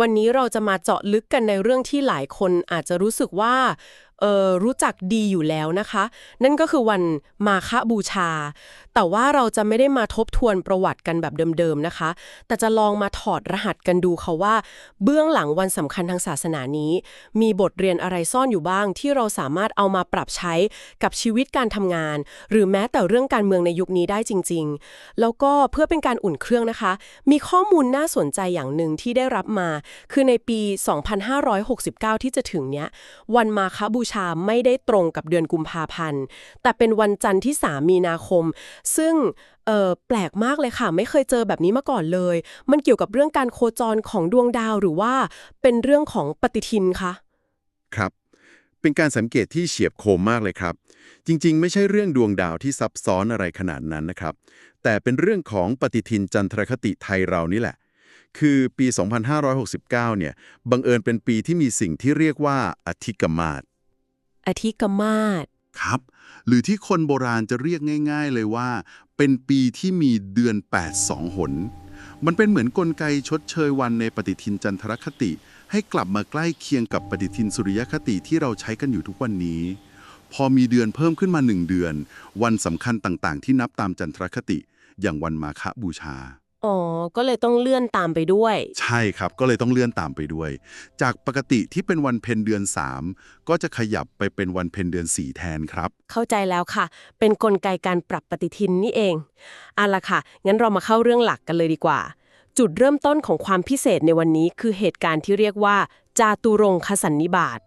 วันนี้เราจะมาเจาะลึกกันในเรื่องที่หลายคนอาจจะรู้สึกว่า รู้จักดีอยู่แล้วนะคะ นั่นก็คือวันมาฆบูชา แต่ว่าเราจะไม่ได้มาทบทวนประวัติกันแบบเดิมๆนะคะ แต่จะลองมาถอดรหัสกันดูค่ะว่า เบื้องหลังวันสำคัญทางศาสนานี้ มีบทเรียนอะไรซ่อนอยู่บ้าง ที่เราสามารถเอามาปรับใช้กับชีวิตการทำงาน หรือแม้แต่เรื่องการเมืองในยุคนี้ได้จริง ๆ แล้วก็เพื่อเป็นการอุ่นเครื่องนะคะ มีข้อมูลน่าสนใจอย่างหนึ่งที่ได้รับมา คือในปี 2569 ที่จะถึงเนี้ยวันมาฆบูชาไม่ได้ตรงกับเดือนกุมภาพันธ์ แต่เป็นวันจันทร์ที่ 3 มีนาคม ซึ่งแปลกมากเลยค่ะ ไม่เคยเจอแบบนี้มาก่อนเลย มันเกี่ยวกับเรื่องการโคจรของดวงดาวหรือว่าเป็นเรื่องของปฏิทินคะครับ เป็นการสังเกตที่เฉียบคมมากเลยครับ จริงๆ ไม่ใช่เรื่องดวงดาวที่ซับซ้อนอะไรขนาดนั้นนะครับ แต่เป็นเรื่องของปฏิทินจันทรคติไทยเรานี่แหละคือปี 2569 เนี่ย บังเอิญเป็นปีที่มีสิ่งที่เรียกว่าอธิกมาศ อธิกมาศครับ หรือที่คนโบราณจะเรียกง่าย ๆเลยว่า เป็นปีที่มีเดือน8สองหน มันเป็นเหมือนกลไกชดเชยวันในปฏิทินจันทรคติ ให้กลับมาใกล้เคียงกับปฏิทินสุริยคติที่เราใช้กันอยู่ทุกวันนี้ พอมีเดือนเพิ่มขึ้นมาหนึ่งเดือน วันสำคัญต่างๆ ที่นับตามจันทรคติ อย่างวันมาฆบูชา อ๋อ ก็เลยต้องเลื่อนตามไปด้วย ใช่ครับก็เลยต้องเลื่อนตามไปด้วย จากปกติที่เป็นวันเพ็ญเดือน 3 ก็จะขยับไปเป็นวันเพ็ญเดือน 4 แทนครับ เข้าใจแล้วค่ะ เป็นกลไกการปรับปฏิทินนี่เองเอาละค่ะ งั้นเรามาเข้าเรื่องหลักกันเลยดีกว่า จุดเริ่มต้นของความพิเศษในวันนี้คือเหตุการณ์ที่เรียกว่า จาตุรงคสันนิบาต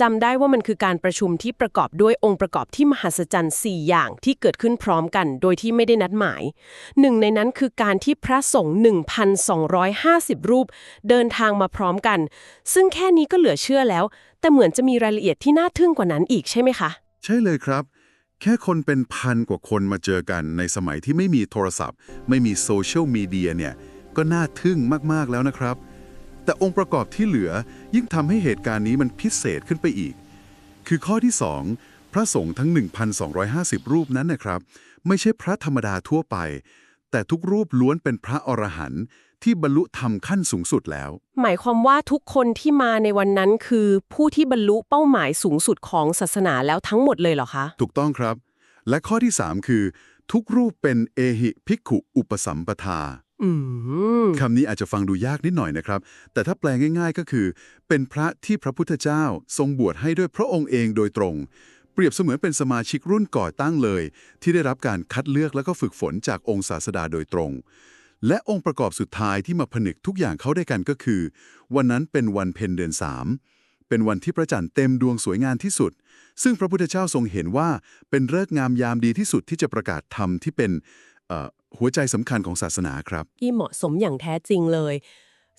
จำได้ว่ามันคือการประชุมที่ประกอบด้วยองค์ประกอบที่มหัศจรรย์ 4 อย่างที่เกิดขึ้นพร้อมกัน โดยที่ไม่ได้นัดหมาย หนึ่งในนั้นคือการที่พระสงฆ์1,250 รูป เดินทางมาพร้อมกัน ซึ่งแค่นี้ก็เหลือเชื่อแล้ว แต่เหมือนจะมีรายละเอียดที่น่าทึ่งกว่านั้นอีกใช่ไหมคะ ใช่เลยครับ แค่คนเป็นพันกว่าคนมาเจอกันในสมัยที่ไม่มีโทรศัพท์ ไม่มีโซเชียลมีเดียเนี่ยก็น่าทึ่งมากๆแล้วนะครับ แต่องค์ประกอบที่เหลือยิ่งทำให้เหตุการณ์นี้มันพิเศษขึ้นไปอีก คือข้อที่ 2 พระสงฆ์ทั้ง 1,250 รูปนั้นนะครับ ไม่ใช่พระธรรมดาทั่วไป แต่ทุกรูปล้วนเป็นพระอรหันต์ที่บรรลุธรรมขั้นสูงสุดแล้ว หมายความว่าทุกคนที่มาในวันนั้นคือผู้ที่บรรลุเป้าหมายสูงสุดของศาสนาแล้วทั้งหมดเลยเหรอคะ ถูกต้องครับ และข้อที่ 3 คือ ทุกรูปเป็นเอหิภิกขุอุปสัมปทาอืม คำนี้อาจจะฟังดูยากนิดหน่อยนะครับ แต่ถ้าแปลง่ายๆก็คือ เป็นพระที่พระพุทธเจ้าทรงบวชให้ด้วยพระองค์เองโดยตรง เปรียบเสมือนเป็นสมาชิกรุ่นก่อตั้งเลย ที่ได้รับการคัดเลือกแล้วก็ฝึกฝนจากองค์ศาสดาโดยตรง และองค์ประกอบสุดท้ายที่มาผนึกทุกอย่างเข้าด้วยกันก็คือ วันนั้นเป็นวันเพ็ญเดือนสามเป็นวันที่พระจันทร์เต็มดวงสวยงามที่สุด ซึ่งพระพุทธเจ้าทรงเห็นว่าเป็นฤกษ์งามยามดีที่สุดที่จะประกาศธรรมที่เป็น หัวใจสำคัญของศาสนาครับ ที่เหมาะสมอย่างแท้จริงเลย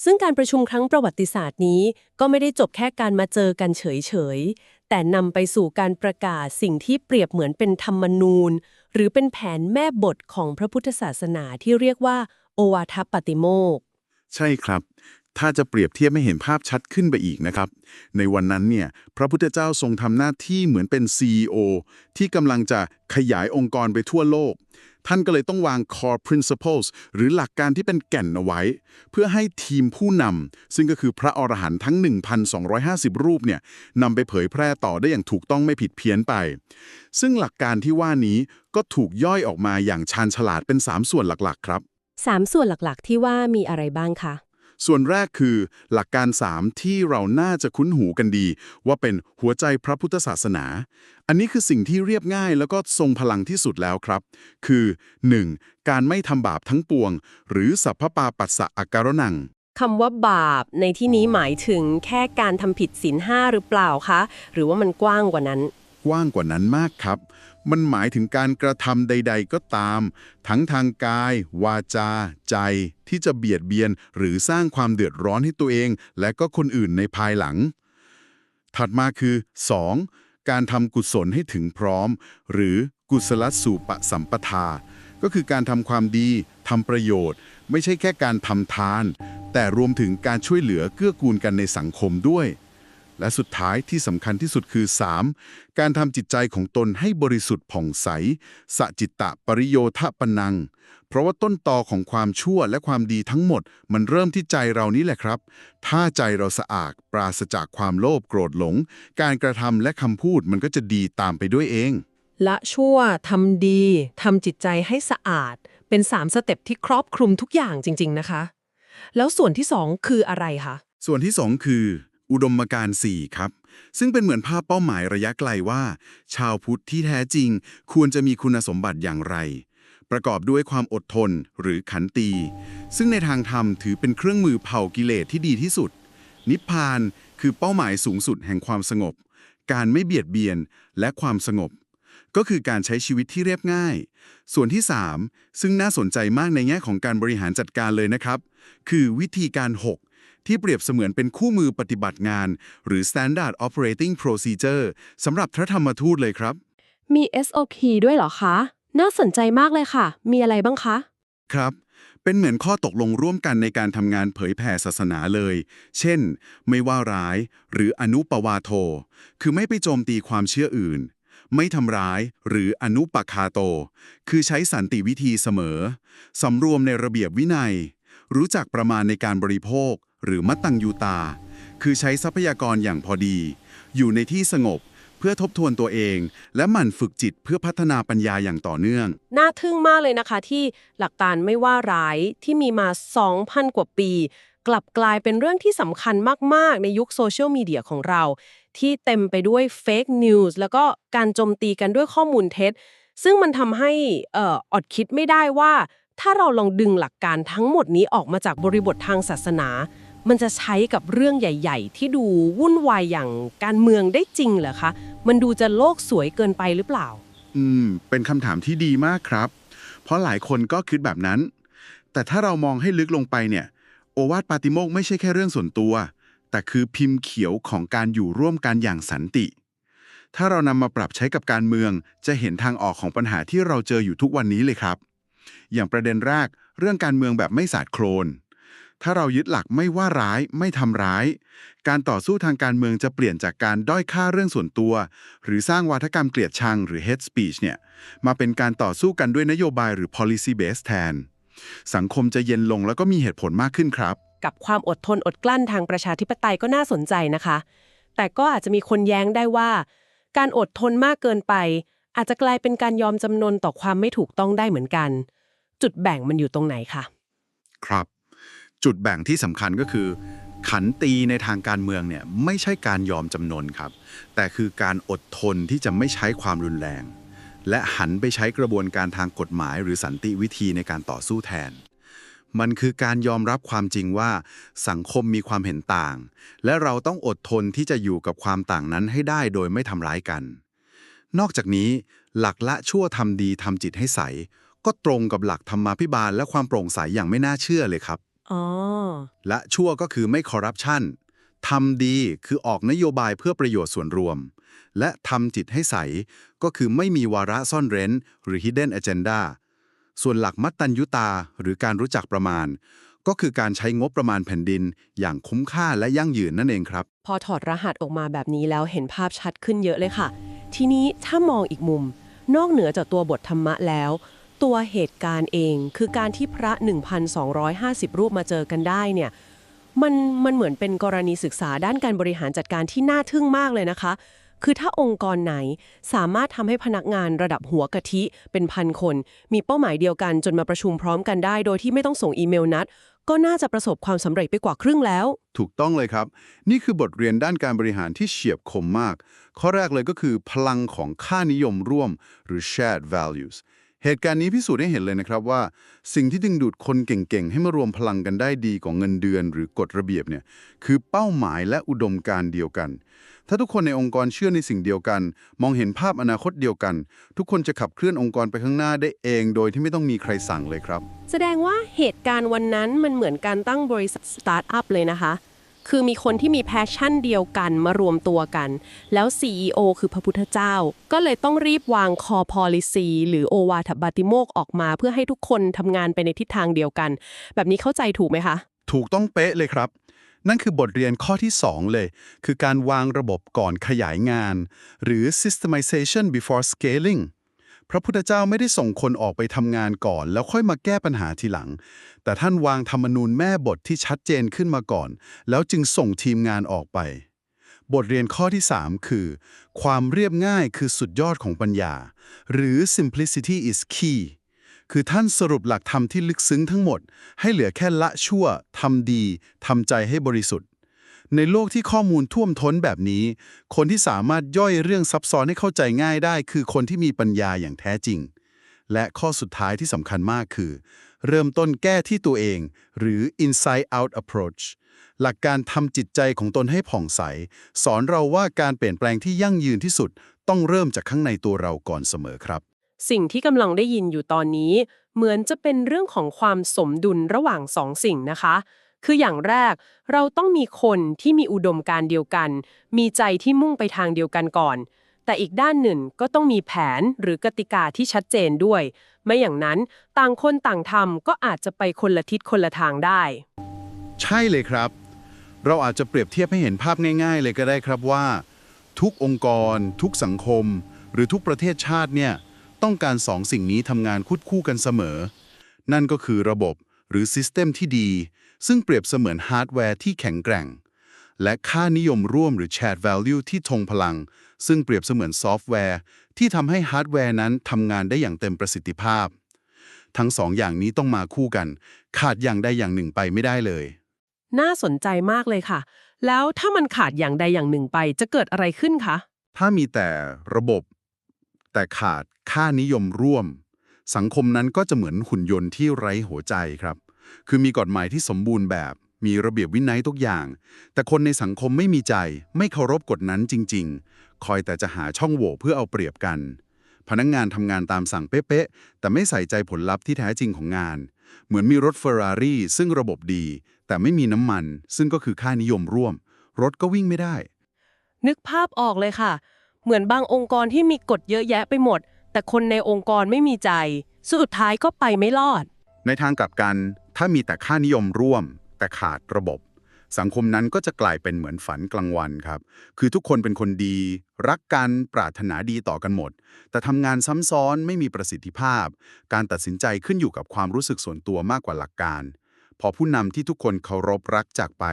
ซึ่งการประชุมครั้งประวัติศาสตร์นี้ ก็ไม่ได้จบแค่การมาเจอกันเฉยๆ แต่นำไปสู่การประกาศสิ่งที่เปรียบเหมือนเป็นธรรมนูญ หรือเป็นแผนแม่บทของพระพุทธศาสนาที่เรียกว่า โอวาทปาติโมกข์ ใช่ครับ ถ้าจะเปรียบเทียบให้เห็นภาพชัดขึ้นไปอีกนะครับ ในวันนั้นเนี่ยพระพุทธเจ้าทรงทำหน้าที่เหมือนเป็น CEO ที่กำลังจะขยายองค์กรไปทั่วโลก ท่านก็เลยต้องวาง core principles หรือหลักการที่เป็นแก่นเอาไว้ เพื่อให้ทีมผู้นำซึ่งก็คือพระอรหันต์ทั้ง 1,250 รูปเนี่ยนำไปเผยแพร่ต่อได้อย่างถูกต้องไม่ผิดเพี้ยนไป ซึ่งหลักการที่ว่านี้ก็ถูกย่อยออกมาอย่างชาญฉลาดเป็น 3 ส่วนหลักๆ ครับสามส่วนหลักๆ ที่ว่ามีอะไรบ้างคะ ส่วนแรกคือหลักการ 3 ที่เราน่าจะคุ้นหูกันดี ว่าเป็นหัวใจพระพุทธศาสนา อันนี้คือสิ่งที่เรียบง่ายแล้วก็ทรงพลังที่สุดแล้วครับ คือ 1. การไม่ทำบาปทั้งปวง หรือสัพพปาปัสสะอาการนังคำว่าบาปในที่นี้หมายถึงแค่การทำผิดศีลห้าหรือเปล่าคะ หรือว่ามันกว้างกว่านั้น กว้างกว่านั้นมากครับ มันหมายถึงการกระทำใด ๆ ก็ตาม ทั้งทางกาย วาจา ใจที่จะเบียดเบียน หรือสร้างความเดือดร้อนให้ตัวเอง และก็คนอื่นในภายหลัง ถัดมาคือ 2. การทำกุศลให้ถึงพร้อม หรือกุศลสูปสัมปทา ก็คือการทำความดีทำประโยชน์ ไม่ใช่แค่การทำทาน แต่รวมถึงการช่วยเหลือเกื้อกูลกันในสังคมด้วย และสุดท้ายที่สำคัญที่สุดคือ 3. การทำจิตใจของตนให้บริสุทธิ์ผ่องใสสจิตตะปริโยทะปนัง เพราะว่าต้นตอของความชั่วและความดีทั้งหมด มันเริ่มที่ใจเรานี่แหละครับ ถ้าใจเราสะอาด ปราศจากความโลภโกรธหลง การกระทำและคำพูดมันก็จะดีตามไปด้วยเอง ละชั่วทำดีทำจิตใจให้สะอาด เป็นสามสเต็ปที่ครอบคลุมทุกอย่างจริง ๆ นะคะ แล้วส่วนที่สองคืออะไรคะส่วนที่2คือ อุดมการณ์4ครับ ซึ่งเป็นเหมือนภาพเป้าหมายระยะไกลว่า ชาวพุทธที่แท้จริง ควรจะมีคุณสมบัติอย่างไร ประกอบด้วยความอดทนหรือขันตี ซึ่งในทางธรรมถือเป็นเครื่องมือเผากิเลสที่ดีที่สุด นิพพานคือเป้าหมายสูงสุดแห่งความสงบ การไม่เบียดเบียนและความสงบ ก็คือการใช้ชีวิตที่เรียบง่าย ส่วนที่ 3 ซึ่งน่าสนใจมากในแง่ของการบริหารจัดการเลยนะครับ คือวิธีการ 6 ที่เปรียบเสมือนเป็นคู่มือปฏิบัติงาน หรือ Standard Operating Procedure สำหรับพระธรรมทูตเลยครับ มี SOP ด้วยเหรอคะ น่าสนใจมากเลยค่ะ มีอะไรบ้างคะ ครับ เป็นเหมือนข้อตกลงร่วมกันในการทำงานเผยแผ่ศาสนาเลย เช่น ไม่ว่าร้าย หรืออนุปวาโท คือไม่ไปโจมตีความเชื่ออื่น ไม่ทำร้ายหรืออนุปคาโต คือใช้สันติวิธีเสมอสำรวมในระเบียบวินัย รู้จักประมาณในการบริโภค หรือมัตตังยูตา คือใช้ทรัพยากรอย่างพอดี อยู่ในที่สงบเพื่อทบทวนตัวเอง และหมั่นฝึกจิตเพื่อพัฒนาปัญญาอย่างต่อเนื่อง น่าทึ่งมากเลยนะคะที่หลักการไม่ว่าร้ายที่มีมา 2,000 กว่าปี กลับกลายเป็นเรื่องที่สำคัญมาก ๆ ในยุคโซเชียลมีเดียของเรา ที่เต็มไปด้วยเฟกนิวส์แล้วก็การโจมตีกันด้วยข้อมูลเท็จ ซึ่งมันทำให้ออดคิดไม่ได้ว่าถ้าเราลองดึงหลักการทั้งหมดนี้ออกมาจากบริบททางศาสนา มันจะใช้กับเรื่องใหญ่ ๆ ที่ดูวุ่นวายอย่างการเมืองได้จริงเหรอคะ มันดูจะโลกสวยเกินไปหรือเปล่า อืม เป็นคำถามที่ดีมากครับ เพราะหลายคนก็คิดแบบนั้น แต่ถ้าเรามองให้ลึกลงไปเนี่ย โอวาทปาติโมกไม่ใช่แค่เรื่องส่วนตัว แต่คือพิมพ์เขียวของการอยู่ร่วมกันอย่างสันติ ถ้าเรานำมาปรับใช้กับการเมือง จะเห็นทางออกของปัญหาที่เราเจออยู่ทุกวันนี้เลยครับ อย่างประเด็นแรกเรื่องการเมืองแบบไม่สาดโครน ถ้าเรายึดหลักไม่ว่าร้ายไม่ทำร้าย การต่อสู้ทางการเมืองจะเปลี่ยนจากการด้อยค่าเรื่องส่วนตัว หรือสร้างวาทกรรมเกลียดชังหรือ hate speech เนี่ยมาเป็นการต่อสู้กันด้วยนโยบายหรือ policy base แทน สังคมจะเย็นลงแล้วก็มีเหตุผลมากขึ้นครับ กับความอดทนอดกลั้นทางประชาธิปไตยก็น่าสนใจนะคะ แต่ก็อาจจะมีคนแย้งได้ว่า การอดทนมากเกินไป อาจจะกลายเป็นการยอมจำนนต่อความไม่ถูกต้องได้เหมือนกัน จุดแบ่งมันอยู่ตรงไหนคะครับ จุดแบ่งที่สำคัญก็คือ ขันตีในทางการเมืองเนี่ยไม่ใช่การยอมจำนนครับ แต่คือการอดทนที่จะไม่ใช้ความรุนแรง และหันไปใช้กระบวนการทางกฎหมายหรือสันติวิธีในการต่อสู้แทน มันคือการยอมรับความจริงว่าสังคมมีความเห็นต่าง และเราต้องอดทนที่จะอยู่กับความต่างนั้นให้ได้โดยไม่ทำร้ายกัน นอกจากนี้ หลักละชั่วทำดีทำจิตให้ใสก็ตรงกับหลักธรรมาภิบาลและความโปร่งใสอย่างไม่น่าเชื่อเลยครับ อ๋อ และชั่วก็คือไม่คอร์รัปชันทำดีคือออกนโยบายเพื่อประโยชน์ส่วนรวม และทำจิตให้ใส ก็คือไม่มีวาระซ่อนเร้น หรือ hidden agenda ส่วนหลักมัตตัญญุตา หรือการรู้จักประมาณ ก็คือการใช้งบประมาณแผ่นดิน อย่างคุ้มค่าและยั่งยืนนั่นเองครับ พอถอดรหัสออกมาแบบนี้แล้วเห็นภาพชัดขึ้นเยอะเลยค่ะ ทีนี้ถ้ามองอีกมุม นอกเหนือจากตัวบทธรรมะแล้ว ตัวเหตุการณ์เอง คือการที่พระ 1,250 รูปมาเจอกันได้เนี่ยมันมันเหมือนเป็นกรณีศึกษาด้านการบริหารจัดการที่น่าทึ่งมากเลยนะคะ คือถ้าองค์กรไหนสามารถทำให้พนักงานระดับหัวกะทิเป็นพันคน มีเป้าหมายเดียวกันจนมาประชุมพร้อมกันได้ โดยที่ไม่ต้องส่งอีเมลนัด ก็น่าจะประสบความสำเร็จไปกว่าครึ่งแล้ว ถูกต้องเลยครับ นี่คือบทเรียนด้านการบริหารที่เฉียบคมมาก ข้อแรกเลยก็คือพลังของค่านิยมร่วม หรือ shared values เหตุการณ์นี้พิสูจน์ให้เห็นเลยนะครับว่า สิ่งที่ดึงดูดคนเก่งๆ ให้มารวมพลังกันได้ดีกว่าเงินเดือนหรือกฎระเบียบเนี่ยคือเป้าหมายและอุดมการณ์เดียวกัน ถ้าทุกคนในองค์กรเชื่อในสิ่งเดียวกัน มองเห็นภาพอนาคตเดียวกัน ทุกคนจะขับเคลื่อนองค์กรไปข้างหน้าได้เองโดยที่ไม่ต้องมีใครสั่งเลยครับ แสดงว่าเหตุการณ์วันนั้นมันเหมือนการตั้งบริษัทสตาร์ทอัพเลยนะคะ คือมีคนที่มีแพชชั่นเดียวกันมารวมตัวกัน แล้ว CEO คือพระพุทธเจ้า ก็เลยต้องรีบวางคอ policy หรือโอวาทบาติโมกออกมา เพื่อให้ทุกคนทำงานไปในทิศทางเดียวกัน แบบนี้เข้าใจถูกไหมคะ ถูกต้องเป๊ะเลยครับ นั่นคือบทเรียนข้อที่ 2 เลย คือการวางระบบก่อนขยายงาน หรือ systemization before scaling พระพุทธเจ้าไม่ได้ส่งคนออกไปทำงานก่อน แล้วค่อยมาแก้ปัญหาทีหลัง แต่ท่านวางธรรมนูญแม่บทที่ชัดเจนขึ้นมาก่อน แล้วจึงส่งทีมงานออกไป บทเรียนข้อที่ 3 คือ ความเรียบง่ายคือสุดยอดของปัญญา หรือ simplicity is key คือท่านสรุปหลักธรรมที่ลึกซึ้งทั้งหมด ให้เหลือแค่ละชั่วทำดีทำใจให้บริสุทธิ์ ในโลกที่ข้อมูลท่วมท้นแบบนี้ คนที่สามารถย่อยเรื่องซับซ้อนให้เข้าใจง่ายได้ คือคนที่มีปัญญาอย่างแท้จริง และข้อสุดท้ายที่สำคัญมากคือ เริ่มต้นแก้ที่ตัวเอง หรือ inside out approach หลักการทำจิตใจของตนให้ผ่องใส สอนเราว่าการเปลี่ยนแปลงที่ยั่งยืนที่สุด ต้องเริ่มจากข้างในตัวเราก่อนเสมอครับ สิ่งที่กำลังได้ยินอยู่ตอนนี้ เหมือนจะเป็นเรื่องของความสมดุลระหว่างสองสิ่งนะคะ คืออย่างแรกเราต้องมีคนที่มีอุดมการเดียวกัน มีใจที่มุ่งไปทางเดียวกันก่อน แต่อีกด้านหนึ่งก็ต้องมีแผนหรือกติกาที่ชัดเจนด้วย ไม่อย่างนั้นต่างคนต่างทำก็อาจจะไปคนละทิศคนละทางได้ ใช่เลยครับ เราอาจจะเปรียบเทียบให้เห็นภาพง่าย ๆ เลยก็ได้ครับว่า ทุกองค์กร ทุกสังคม หรือทุกประเทศชาติเนี่ยต้องการสองสิ่งนี้ทำงานคุดคู่กันเสมอ นั่นก็คือระบบหรือซิสเต็มที่ดี ซึ่งเปรียบเสมือนฮาร์ดแวร์ที่แข็งแกร่ง และค่านิยมร่วมหรือ shared value ที่ทรงพลัง ซึ่งเปรียบเสมือนซอฟต์แวร์ ที่ทำให้ฮาร์ดแวร์นั้นทำงานได้อย่างเต็มประสิทธิภาพ ทั้งสองอย่างนี้ต้องมาคู่กัน ขาดอย่างใดอย่างหนึ่งไปไม่ได้เลย น่าสนใจมากเลยค่ะ แล้วถ้ามันขาดอย่างใดอย่างหนึ่งไปจะเกิดอะไรขึ้นคะ ถ้ามีแต่ระบบ แต่ขาดค่านิยมร่วม สังคมนั้นก็จะเหมือนหุ่นยนต์ที่ไร้หัวใจครับ คือมีกฎหมายที่สมบูรณ์แบบ มีระเบียบวินัยทุกอย่าง แต่คนในสังคมไม่มีใจ ไม่เคารพกฎนั้นจริง ๆ คอยแต่จะหาช่องโหว่เพื่อเอาเปรียบกัน พนักงงานทำงานตามสั่งเป๊ะๆแต่ไม่ใส่ใจผลลัพธ์ที่แท้จริงของงาน เหมือนมีรถเฟอร์รารี่ซึ่งระบบดี แต่ไม่มีน้ำมัน ซึ่งก็คือค่านิยมร่วม รถก็วิ่งไม่ได้ นึกภาพออกเลยค่ะ เหมือนบางองค์กรที่มีกฎเยอะแยะไปหมด แต่คนในองค์กรไม่มีใจ สุดท้ายก็ไปไม่รอด ในทางกลับกัน ถ้ามีแต่ค่านิยมร่วม แต่ขาดระบบ สังคมนั้นก็จะกลายเป็นเหมือนฝันกลางวันครับ คือทุกคนเป็นคนดี รักกันปรารถนาดีต่อกันหมด แต่ทำงานซ้ำซ้อนไม่มีประสิทธิภาพ การตัดสินใจขึ้นอยู่กับความรู้สึกส่วนตัวมากกว่าหลักการ พอผู้นำที่ทุกคนเคารพรักจากไป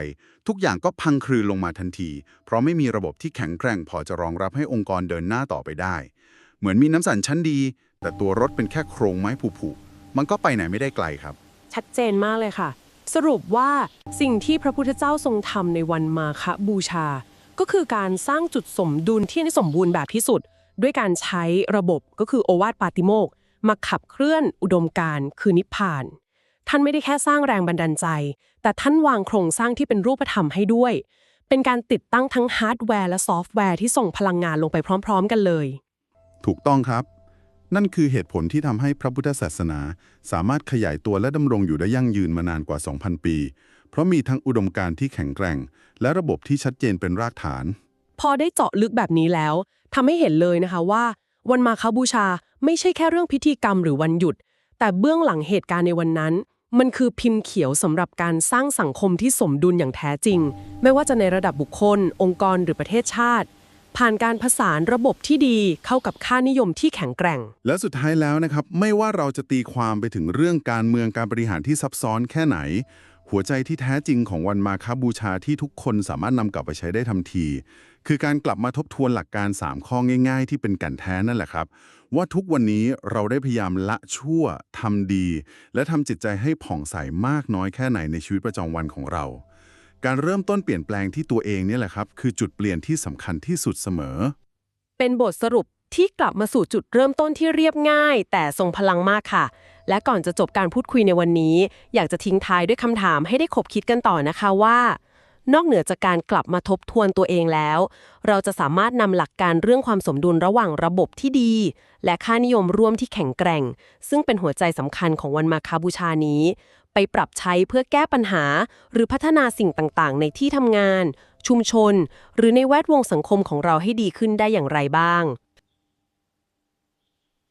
ทุกอย่างก็พังคลืนลงมาทันที เพราะไม่มีระบบที่แข็งแกร่ง พอจะรองรับให้องค์กรเดินหน้าต่อไปได้ เหมือนมีน้ำสันชั้นดี แต่ตัวรถเป็นแค่โครงไม้ผุๆมันก็ไปไหนไม่ได้ไกลครับ ชัดเจนมากเลยค่ะ สรุปว่าสิ่งที่พระพุทธเจ้าทรงทำในวันมาฆบูชา ก็คือการสร้างจุดสมดุลที่สมบูรณ์แบบที่สุด ด้วยการใช้ระบบก็คือโอวาทปาติโมกมาขับเคลื่อนอุดมการคือนิพพาน ท่านไม่ได้แค่สร้างแรงบันดาลใจ แต่ท่านวางโครงสร้างที่เป็นรูปธรรมให้ด้วย เป็นการติดตั้งทั้งฮาร์ดแวร์และซอฟต์แวร์ที่ส่งพลังงานลงไปพร้อม ๆ กันเลย ถูกต้องครับ นั่นคือเหตุผลที่ทำให้พระพุทธศาสนา สามารถขยายตัวและดำรงอยู่ได้ยั่งยืนมานานกว่า 2,000 ปี เพราะมีทั้งอุดมการณ์ที่แข็งแกร่ง และระบบที่ชัดเจนเป็นรากฐาน พอได้เจาะลึกแบบนี้แล้วทำให้เห็นเลยนะคะว่า วันมาคบูชาไม่ใช่แค่เรื่องพิธีกรรมหรือวันหยุด แต่เบื้องหลังเหตุการณ์ในวันนั้น มันคือพิมพ์เขียวสำหรับการสร้างสังคมที่สมดุลอย่างแท้จริง ไม่ว่าจะในระดับบุคคล องค์กรหรือประเทศชาติ ผ่านการผสานระบบที่ดีเข้ากับค่านิยมที่แข็งแกร่ง และสุดท้ายแล้วนะครับ ไม่ว่าเราจะตีความไปถึงเรื่องการเมืองการบริหารที่ซับซ้อนแค่ไหน หัวใจที่แท้จริงของวันมาคบูชาที่ทุกคนสามารถนำกลับไปใช้ได้ทันที คือการกลับมาทบทวนหลักการ 3 ข้อง่าย ๆ ที่เป็นกันแท้นั่นแหละครับ ว่าทุกวันนี้เราได้พยายามละชั่วทำดี และทำจิตใจให้ผ่องใสมากน้อยแค่ไหนในชีวิตประจำวันของเรา การเริ่มต้นเปลี่ยนแปลงที่ตัวเองเนี่ยแหละครับ คือจุดเปลี่ยนที่สำคัญที่สุดเสมอ เป็นบทสรุปที่กลับมาสู่จุดเริ่มต้นที่เรียบง่าย แต่ทรงพลังมากค่ะ และก่อนจะจบการพูดคุยในวันนี้ อยากจะทิ้งท้ายด้วยคำถามให้ได้ขบคิดกันต่อนะคะว่า นอกเหนือจากการกลับมาทบทวนตัวเองแล้ว เราจะสามารถนำหลักการเรื่องความสมดุลระหว่างระบบที่ดี และค่านิยมร่วมที่แข็งแกร่ง ซึ่งเป็นหัวใจสำคัญของวันมาคาบูชานี้ ไปปรับใช้เพื่อแก้ปัญหา หรือพัฒนาสิ่งต่างๆ ในที่ทำงาน ชุมชน หรือในแวดวงสังคมของเราให้ดีขึ้นได้อย่างไรบ้าง